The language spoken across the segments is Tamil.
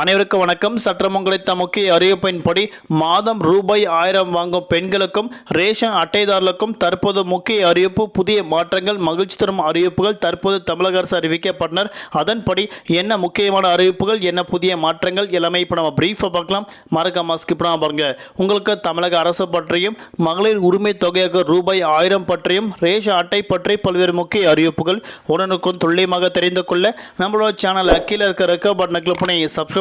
அனைவருக்கும் வணக்கம். சற்றம் உங்களித்த முக்கிய அறிவிப்பின்படி மாதம் ரூபாய் ஆயிரம் வாங்கும் பெண்களுக்கும் ரேஷன் அட்டைதாரர்களுக்கும் தற்போது முக்கிய அறிவிப்பு புதிய மாற்றங்கள் மகிழ்ச்சி தரும் அறிவிப்புகள் தற்போது தமிழக அரசு அறிவிக்கப்பட்டனர். அதன்படி என்ன முக்கியமான அறிவிப்புகள் என்ன புதிய மாற்றங்கள் எல்லாமே இப்போ நம்ம பிரீஃபாக பார்க்கலாம். மறக்காம ஸ்கிப் பாருங்க. உங்களுக்கு தமிழக அரசு பற்றியும் மகளிர் உரிமை தொகையாக ரூபாய் ஆயிரம் பற்றியும் ரேஷன் அட்டை பற்றி பல்வேறு முக்கிய அறிவிப்புகள் உடனுக்குடன் துல்லியமாக தெரிந்து கொள்ள நம்மளோட சேனல் அக்கீழ இருக்க ரெக்க பட்டனை கிளிக் பண்ணி சப்ஸ்கிரைப்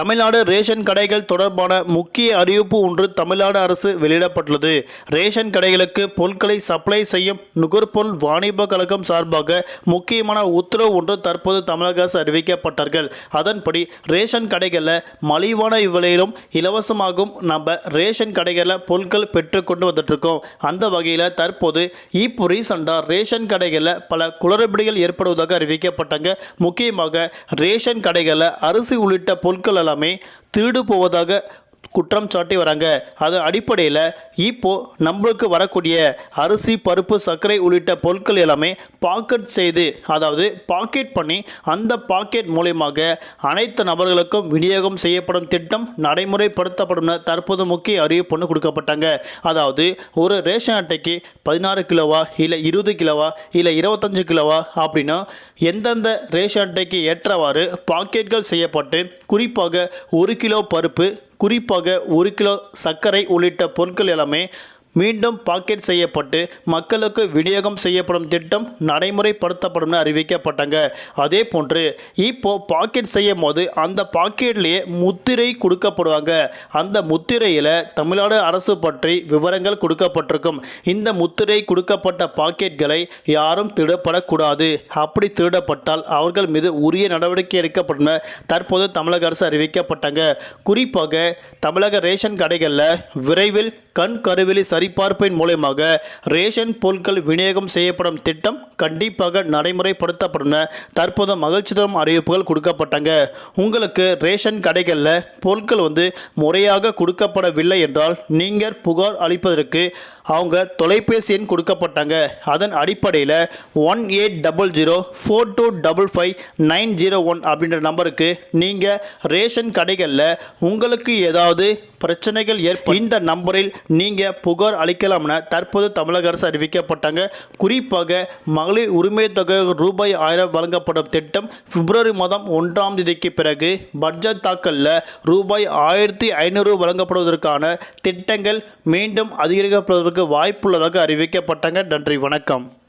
தமிழ்நாடு ரேஷன் கடைகள் தொடர்பான முக்கிய அறிவிப்பு ஒன்று தமிழ்நாடு அரசு வெளியிடப்பட்டுள்ளது. ரேஷன் கடைகளுக்கு பொருட்களை சப்ளை செய்யும் நுகர்பொருள் வாணிப கழகம் சார்பாக முக்கியமான உத்தரவு ஒன்று தற்போது தமிழக அரசு அறிவிக்கப்பட்டார்கள். அதன்படி ரேஷன் கடைகளில் மலிவான விலையிலும் இலவசமாகவும் நம்ம ரேஷன் கடைகளில் பொருட்கள் பெற்று கொண்டு வந்துட்டுருக்கோம். அந்த வகையில் தற்போது இப்போ ரீசண்டாக ரேஷன் கடைகளில் பல குளறுபடிகள் ஏற்படுவதாக அறிவிக்கப்பட்டாங்க. முக்கியமாக ரேஷன் கடைகளில் அரிசி உள்ளிட்ட பொருட்கள் எல்லாமே திருடு போவதாக குற்றம் சாட்டி வராங்க. அது அடிப்படையில் இப்போ நம்மளுக்கு வரக்கூடிய அரிசி பருப்பு சர்க்கரை உள்ளிட்ட பொருட்கள் எல்லாமே பாக்கெட் செய்து அதாவது பாக்கெட் பண்ணி அந்த பாக்கெட் மூலியமாக அனைத்து நபர்களுக்கும் விநியோகம் செய்யப்படும் திட்டம் நடைமுறைப்படுத்தப்படும் தற்போது முக்கிய அறிவிப்பு ஒன்று கொடுக்கப்பட்டாங்க. அதாவது ஒரு ரேஷன் அட்டைக்கு பதினாறு கிலோவா இல்லை இருபது கிலோவா இல்லை இருபத்தஞ்சு கிலோவா அப்படின்னா எந்தெந்த ரேஷன் அட்டைக்கு ஏற்றவாறு பாக்கெட்கள் செய்யப்பட்டு குறிப்பாக ஒரு கிலோ பருப்பு குறிப்பாக ஒரு கிலோ சர்க்கரை உள்ளிட்ட பொருட்கள் எல்லாமே மீண்டும் பாக்கெட் செய்யப்பட்டு மக்களுக்கு விநியோகம் செய்யப்படும் திட்டம் நடைமுறைப்படுத்தப்படும் என அறிவிக்கப்பட்டாங்க. அதே போன்று இப்போ பாக்கெட் செய்யும் போது அந்த பாக்கெட்லேயே முத்திரை கொடுக்கப்படுவாங்க. அந்த முத்திரையில் தமிழ்நாடு அரசு பற்றி விவரங்கள் கொடுக்கப்பட்டிருக்கும். இந்த முத்திரை கொடுக்கப்பட்ட பாக்கெட்களை யாரும் திருடப்படக்கூடாது. அப்படி திருடப்பட்டால் அவர்கள் மீது உரிய நடவடிக்கை எடுக்கப்படும் தற்போது தமிழக அரசு அறிவிக்கப்பட்டாங்க. குறிப்பாக தமிழக ரேஷன் கடைகளில் விரைவில் கண் கருவிழி சரிபார்ப்பின் மூலயமாக ரேஷன் பொருட்கள் விநியோகம் செய்யப்படும் திட்டம் கண்டிப்பாக நடைமுறைப்படுத்தப்படும் தற்போது மகிழ்ச்சி தரும் அறிவிப்புகள் கொடுக்கப்பட்டாங்க. உங்களுக்கு ரேஷன் கடைகளில் பொருட்கள் வந்து முறையாக கொடுக்கப்படவில்லை என்றால் நீங்கள் புகார் அளிப்பதற்கு அவங்க தொலைபேசி எண் கொடுக்கப்பட்டாங்க. அதன் அடிப்படையில் one eight double zero four two double five nine zero one அப்படின்ற நம்பருக்கு நீங்கள் ரேஷன் கடைகளில் உங்களுக்கு ஏதாவது பிரச்சனைகள் ஏற்ப இந்த நம்பரில் நீங்கள் புகார் அளிக்கலாம் என தற்போது தமிழக அரசு அறிவிக்கப்பட்டாங்க. குறிப்பாக மகளிர் உரிமை தொகை ரூபாய் ஆயிரம் வழங்கப்படும் திட்டம் பிப்ரவரி மாதம் ஒன்றாம் தேதிக்கு பிறகு பட்ஜெட் தாக்கலில் ரூபாய் ஆயிரத்தி ஐநூறு வழங்கப்படுவதற்கான திட்டங்கள் மீண்டும் அதிகரிக்கப்படுவதற்கு வாய்ப்புள்ளதாக அறிவிக்கப்பட்டாங்க. நன்றி வணக்கம்.